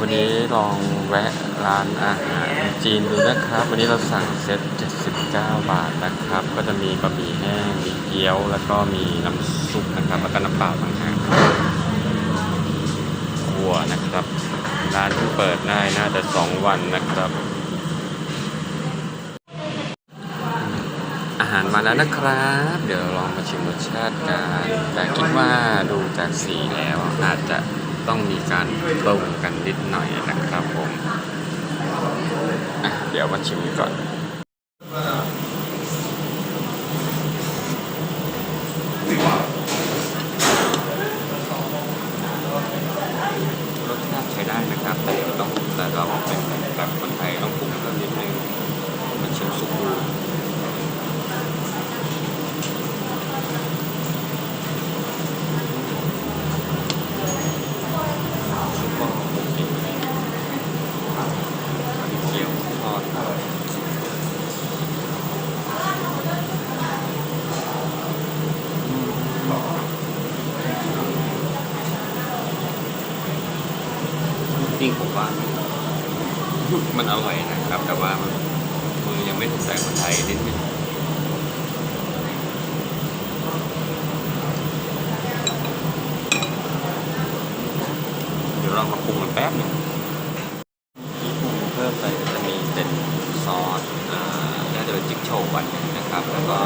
วันนี้ลองแวะร้านอาหารจีนดูนะครับ วันนี้เราสั่งเซ็ต79 บาทนะครับ ก็จะมีบะหมี่แห้ง มีเกี๊ยว แล้วก็มีน้ำซุปนะครับ แล้วก็น้ำเปล่าต่างหากครัวนะครับ ร้านเพิ่งเปิดได้น่าจะ 2 วันนะครับ อาหารมาแล้วนะครับ เดี๋ยวลองมาชิมรสชาติกัน แต่คิดว่าดูจากสีแล้วอาจจะ ต้องมีการปรุงกันนิดหน่อยนะครับผม เดี๋ยวมาชิมก่อน รสชาติใช้ได้นะครับ แต่เดี๋ยวต้องแต่เราเป็นแบบคนไทยต้องปรุงเพิ่มนิดนึงมาชิมสุกดู ซุปก็โอเคมีเกี๊ยวทอดจริ งผมว่า มันอร่อยนะครับ แต่ว่ามือยังไม่ถูกใจคนไทยนิดนึงเดี๋ยวเรามาปรุงมันแป๊บหนึงที่ปรุงเพิ่มไปจะมีเป็นซอสอ่าน่าจะเป็นจิ๊กโชว์วันหนึงนะครับ แล้วก็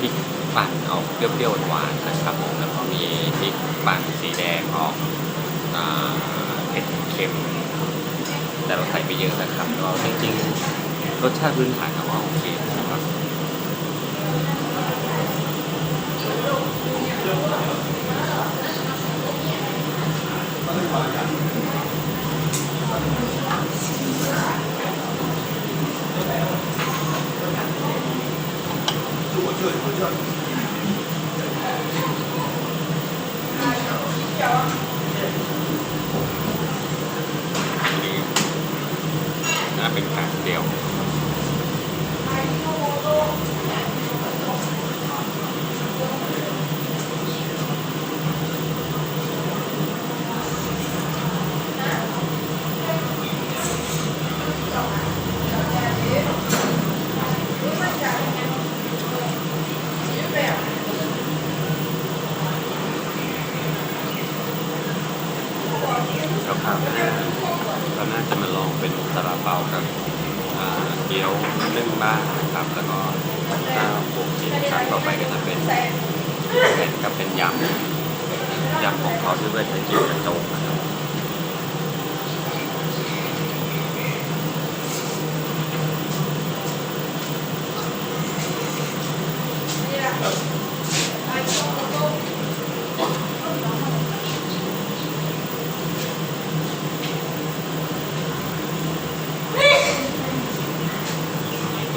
พริกปั่นออกเปรี้ยวๆหวานๆนะครับผมแล้วก็มีพริกปั่นสีแดงออกอ่า ผ็ดเค็ม แต่เราใส่ไปเยอะนะครับก็จริงๆรสชาติพื้นฐานก็ว่าโอเคนะครับนี่ น่าเป็นการ เป็นซาลาเปากับเกี๊ยวนึ่งบ้างนะครับแล้วก็ถ้าบวกกินครั้งต่อไปก็จะเป็นเป็นกับเป็นยำยำของเขาที่เป็นเกี๊ยวกระโจกนะครับ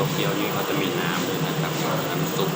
ตัวเกี๊ยวนี้เขาจะมีน้ำด้วยนะครับน้ำซุป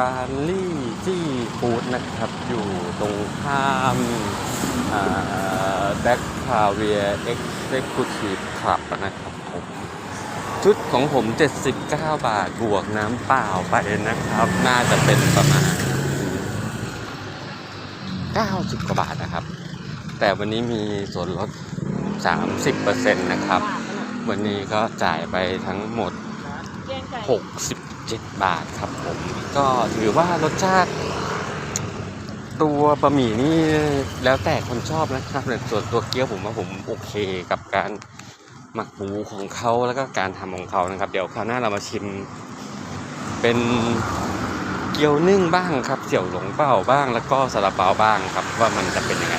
ร้านลี่จี้ฟู้ดนะครับ อยู่ตรงข้ามแบ็คคาเวียเอ็กเซคูทีฟคลับนะครับผมชุดของผม 79 บาทบวกน้ำเปล่าไปนะครับ น่าจะเป็นประมาณ 90 กว่าบาทนะครับ แต่วันนี้มีส่วนลด 30%นะครับ วันนี้ก็จ่ายไปทั้งหมด 7 บาทครับผม ก็ถือว่ารสชาติ ตัวบะหมี่นี่แล้วแต่คนชอบนะครับแต่ส่วนตัวเกี๊ยวผมว่าผมโอเคกับการหมักหมูของเขาแล้วก็การทำของเขานะครับ เดี๋ยวคราวหน้าเรามาชิม เป็นเกี๊ยวนึ่งบ้างครับ เสี่ยวหลงเป้าบ้าง แล้วก็ซาลาเปาบ้างครับ ว่ามันจะเป็นยังไง